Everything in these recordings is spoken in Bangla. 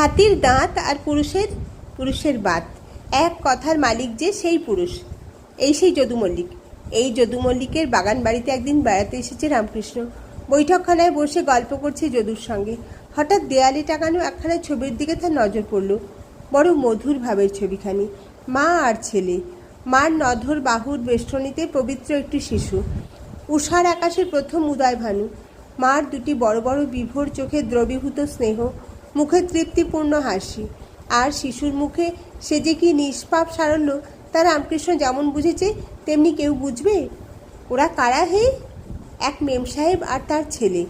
হাতির দাঁত আর পুরুষের পুরুষের বাত। এক কথার মালিক যে সেই পুরুষ। এই সেই যদু মল্লিক। এই যদু মল্লিকের বাগান বাড়িতে একদিন বেড়াতে এসেছে রামকৃষ্ণ। বৈঠকখানায় বসে গল্প করছে যদুর সঙ্গে। হঠাৎ দেয়ালে টাঙানো একখানা ছবির দিকে তার নজর পড়ল। বড় মধুর ভাবের ছবিখানি। মা আর ছেলে। মার নধর বাহুর বেষ্টনীতে পবিত্র একটি শিশু। উষার আকাশের প্রথম উদয় ভানু মার দুটি বড় বড় বিভোর চোখে দ্রবীভূত স্নেহ। মুখে তৃপ্তিপূর্ণ হাসি। আর শিশুর মুখে সে যে কি নিষ্পাপ সারল্য, তা রামকৃষ্ণ যেমন বুঝেছে, তেমনি কেউ বুঝবে? ওরা কারা হে? এক মেম সাহেব আর তার ছেলে।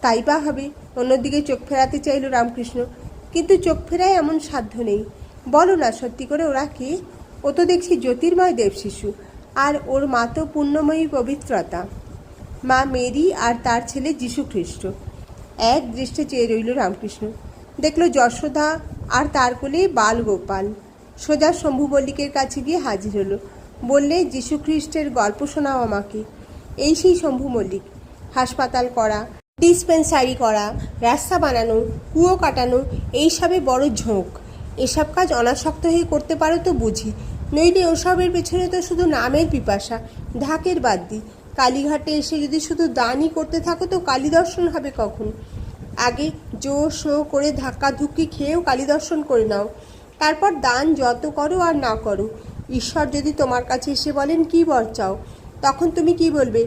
তাই বা হবে, অন্যদিকে চোখ ফেরাতে চাইল রামকৃষ্ণ। কিন্তু চোখ ফেরায় এমন সাধ্য নেই। বলো না সত্যি করে ওরা কে? ও তো দেখছি জ্যোতির্ময় দেব শিশু, আর ওর মা তো পুণ্যময়ী পবিত্রতা। মা মেরি আর তার ছেলে যীশু খ্রিস্ট এক দৃষ্টে চেয়ে রইল রামকৃষ্ণ। দেখল যশোদা আর তার কোলে বাল গোপাল সোজা শম্ভু মল্লিকের কাছে গিয়ে হাজির হলো। বললে যীশু খ্রিস্টের গল্প শোনাও আমাকে। এই সেই শম্ভু মল্লিক হাসপাতাল করা, ডিসপেন্সারি করা, রাস্তা বানানো, কুয়ো কাটানো, এইসবে বড় ঝোঁক। এসব কাজ অনাসক্ত হয়ে করতে পারো তো বুঝি। নইলে ওসবের পেছনে তো শুধু নামের পিপাসা, ঢাকের বাদ দি কালীঘাটে এসে যদি শুধু দানই করতে থাকো, তো কালী দর্শন হবে কখন? আগে জো শো করে ধাক্কা ধুক্কি খেয়েও কালী দর্শন করে নাও। তারপর দান যত করো আর না করো। ঈশ্বর যদি তোমার কাছে এসে বলেন, কি বর চাও? তখন তুমি কি বলবে?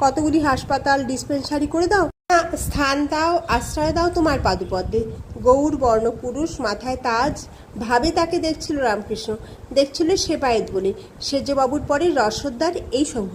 কতগুলি হাসপাতাল ডিসপেন্সারি করে দাও? স্থান দাও, আশ্রয় দাও তোমার পাদুপদ্মে। গৌর, বর্ণ, পুরুষ, মাথায় তাজ, ভাবে তাকে দেখছিল রামকৃষ্ণ। দেখছিল সেবায়েত বলে। সেজবাবুর পরে রসদ্দার এই সম্ভব